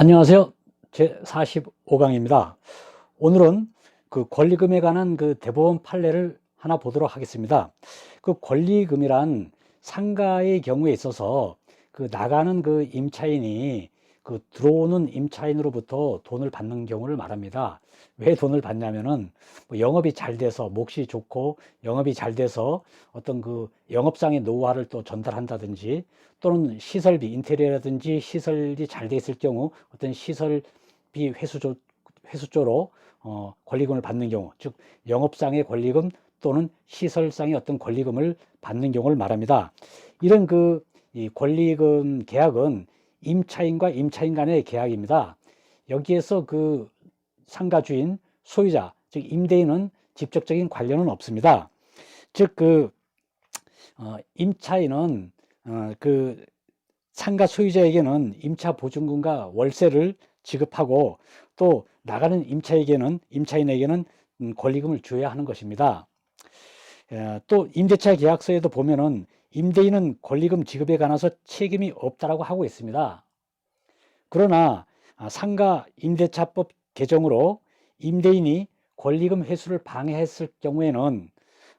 안녕하세요. 제 45강입니다. 오늘은 그 권리금에 관한 그 대법원 판례를 하나 보도록 하겠습니다. 그 권리금이란 상가의 경우에 있어서 그 나가는 그 임차인이 그 들어오는 임차인으로부터 돈을 받는 경우를 말합니다. 왜 돈을 받냐면은 뭐 영업이 잘 돼서 몫이 좋고 영업이 잘 돼서 어떤 그 영업상의 노하우를 또 전달한다든지 또는 시설비 인테리어라든지 시설이 잘 돼 있을 경우 어떤 시설비 회수조 회수조로 어, 권리금을 받는 경우 즉 영업상의 권리금 또는 시설상의 어떤 권리금을 받는 경우를 말합니다. 이런 그이 권리금 계약은 임차인과 임차인 간의 계약입니다. 여기에서 그 상가 주인, 소유자, 즉 임대인은 직접적인 관련은 없습니다. 즉그 어, 임차인은 어, 그 상가 소유자에게는 임차 보증금과 월세를 지급하고 또 나가는 임차에게는 임차인에게는 음, 권리금을 줘야 하는 것입니다. 에, 또 임대차 계약서에도 보면은 임대인은 권리금 지급에 관해서 책임이 없다라고 하고 있습니다. 그러나 아, 상가 임대차법 개정으로 임대인이 권리금 회수를 방해했을 경우에는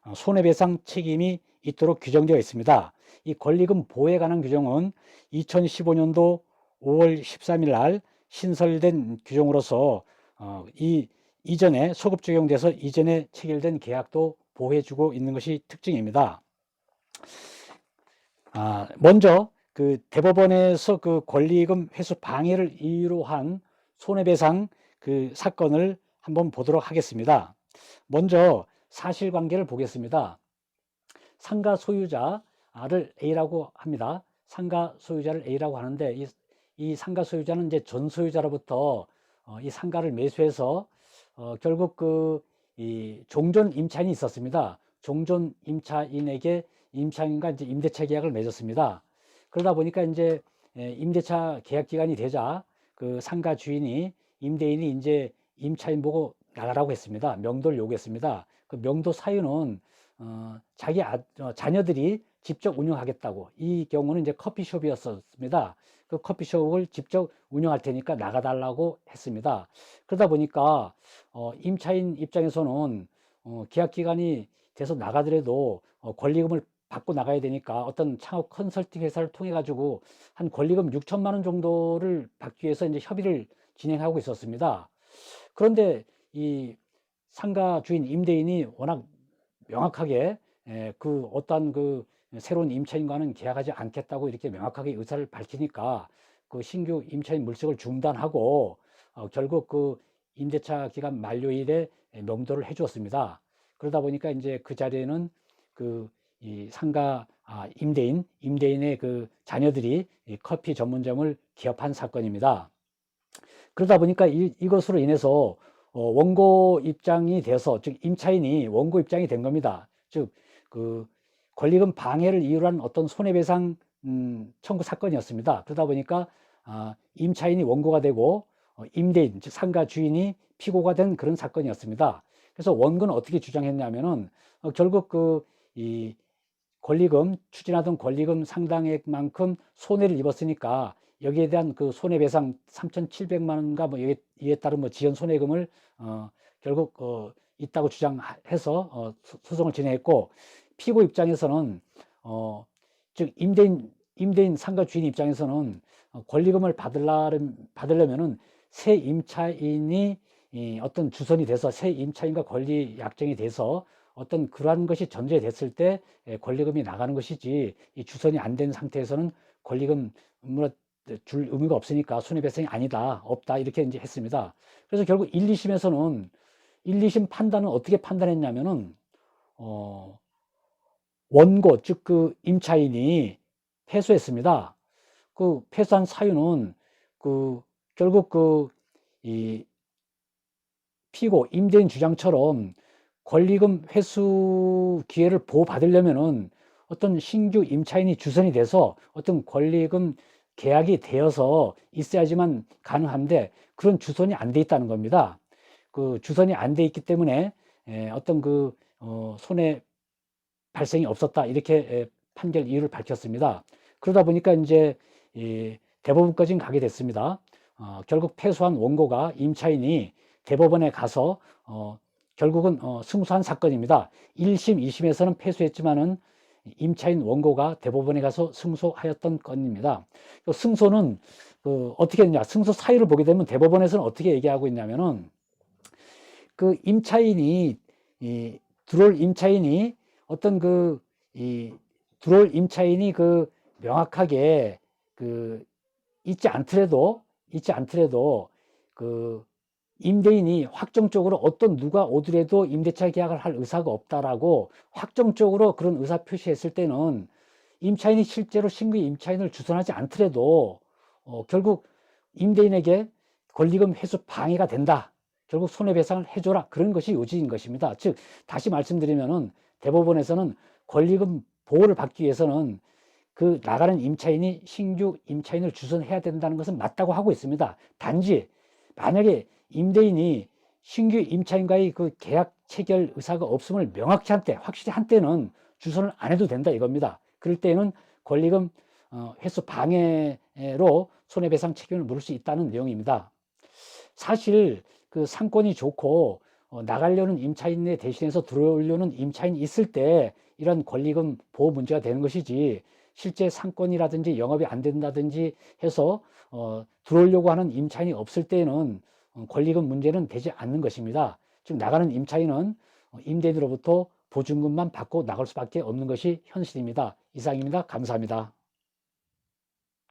어, 손해배상 책임이 있도록 규정되어 있습니다. 이 권리금 보호에 관한 규정은 2015년도 5월 13일 날 신설된 규정으로서 어, 이 이전에 소급 적용돼서 이전에 체결된 계약도 보호해주고 있는 것이 특징입니다. 아, 먼저 그 대법원에서 그 권리금 회수 방해를 이유로 한 손해배상 그 사건을 한번 보도록 하겠습니다. 먼저 사실관계를 보겠습니다. 상가 소유자를 A라고 합니다. 상가 소유자를 A라고 하는데 이, 이 상가 소유자는 이제 전 소유자로부터 어, 이 상가를 매수해서 어, 결국 그 이 종전 임차인이 있었습니다. 종전 임차인에게 임차인과 이제 임대차 계약을 맺었습니다. 그러다 보니까 이제 임대차 계약 기간이 되자 그 상가 주인이 임대인이 이제 임차인 보고 나가라고 했습니다. 명도를 요구했습니다. 그 명도 사유는 어, 자기 아, 어, 자녀들이 직접 운영하겠다고 이 경우는 이제 커피숍이었습니다. 그 커피숍을 직접 운영할 테니까 나가달라고 했습니다. 그러다 보니까 어, 임차인 입장에서는 어, 계약 기간이 돼서 나가더라도 어, 권리금을 받고 나가야 되니까 어떤 창업 컨설팅 회사를 통해 가지고 한 권리금 6천만 원 정도를 받기 위해서 이제 협의를 진행하고 있었습니다. 그런데 이 상가 주인 임대인이 워낙 명확하게 에, 그 어떠한 그 새로운 임차인과는 계약하지 않겠다고 이렇게 명확하게 의사를 밝히니까 그 신규 임차인 물색을 중단하고 어, 결국 그 임대차 기간 만료일에 명도를 해 주었습니다. 그러다 보니까 이제 그 자리에는 그 이 상가 아, 임대인, 임대인의 그 자녀들이 이 커피 전문점을 개업한 사건입니다. 그러다 보니까 이, 이것으로 인해서 어, 원고 입장이 돼서 즉 임차인이 원고 입장이 된 겁니다. 즉 그 권리금 방해를 이유로 한 어떤 손해배상 음, 청구 사건이었습니다. 그러다 보니까 아, 임차인이 원고가 되고 어, 임대인 즉 상가 주인이 피고가 된 그런 사건이었습니다. 그래서 원고는 어떻게 주장했냐면은 어, 결국 그이 권리금 추진하던 권리금 상당액만큼 손해를 입었으니까 여기에 대한 그 손해배상 3,700만 원과 뭐 이에, 이에 따른 뭐 지연 손해금을 어, 결국 어, 있다고 주장해서 어, 소송을 진행했고 피고 입장에서는 어, 즉 임대인 임대인 상가 주인 입장에서는 어, 권리금을 받으려면 받으려면은 새 임차인이 이 어떤 주선이 돼서 새 임차인과 권리 약정이 돼서 어떤 그러한 것이 전제됐을 때 권리금이 나가는 것이지 이 주선이 안 된 상태에서는 권리금을 줄 의무가 없으니까 손해배상이 아니다 없다 이렇게 이제 했습니다. 그래서 결국 1, 2심에서는 1, 2심 판단은 어떻게 판단했냐면은 어 원고 즉 그 임차인이 패소했습니다. 그 패소한 사유는 그 결국 그 이 피고 임대인 주장처럼 권리금 회수 기회를 보호받으려면은 어떤 신규 임차인이 주선이 돼서 어떤 권리금 계약이 되어서 있어야지만 가능한데 그런 주선이 안 돼 있다는 겁니다. 그 주선이 안 돼 있기 때문에 어떤 그 어, 손해 발생이 없었다 이렇게 판결 이유를 밝혔습니다. 그러다 보니까 이제 대법원까지 가게 됐습니다. 어, 결국 패소한 원고가 임차인이 대법원에 가서 어, 결국은 어, 승소한 사건입니다. 1심, 2심에서는 패소했지만은 임차인 원고가 대법원에 가서 승소하였던 건입니다. 그 승소는 그 어떻게 했냐? 승소 사유를 보게 되면 대법원에서는 어떻게 얘기하고 있냐면은 그 임차인이 이 들어올 임차인이 어떤 그 이 들어올 임차인이 그 명확하게 그 있지 않더라도 있지 않더라도 그 임대인이 확정적으로 어떤 누가 오더라도 임대차 계약을 할 의사가 없다라고 확정적으로 그런 의사 표시했을 때는 임차인이 실제로 신규 임차인을 주선하지 않더라도 어, 결국 임대인에게 권리금 회수 방해가 된다. 결국 손해배상을 해줘라. 그런 것이 요지인 것입니다. 즉 다시 말씀드리면은 대법원에서는 권리금 보호를 받기 위해서는 그 나가는 임차인이 신규 임차인을 주선해야 된다는 것은 맞다고 하고 있습니다. 단지 만약에 임대인이 신규 임차인과의 그 계약 체결 의사가 없음을 명확히 한 때, 확실히 한 때는 주선을 안 해도 된다 이겁니다. 그럴 때는 권리금 어, 회수 방해로 손해배상 책임을 물을 수 있다는 내용입니다. 사실 그 상권이 좋고 어, 나가려는 임차인에 대신해서 들어오려는 임차인이 있을 때 이런 권리금 보호 문제가 되는 것이지 실제 상권이라든지 영업이 안 된다든지 해서 어, 들어오려고 하는 임차인이 없을 때는 어, 권리금 문제는 되지 않는 것입니다. 지금 나가는 임차인은 어, 임대인으로부터 보증금만 받고 나갈 수밖에 없는 것이 현실입니다. 이상입니다. 감사합니다.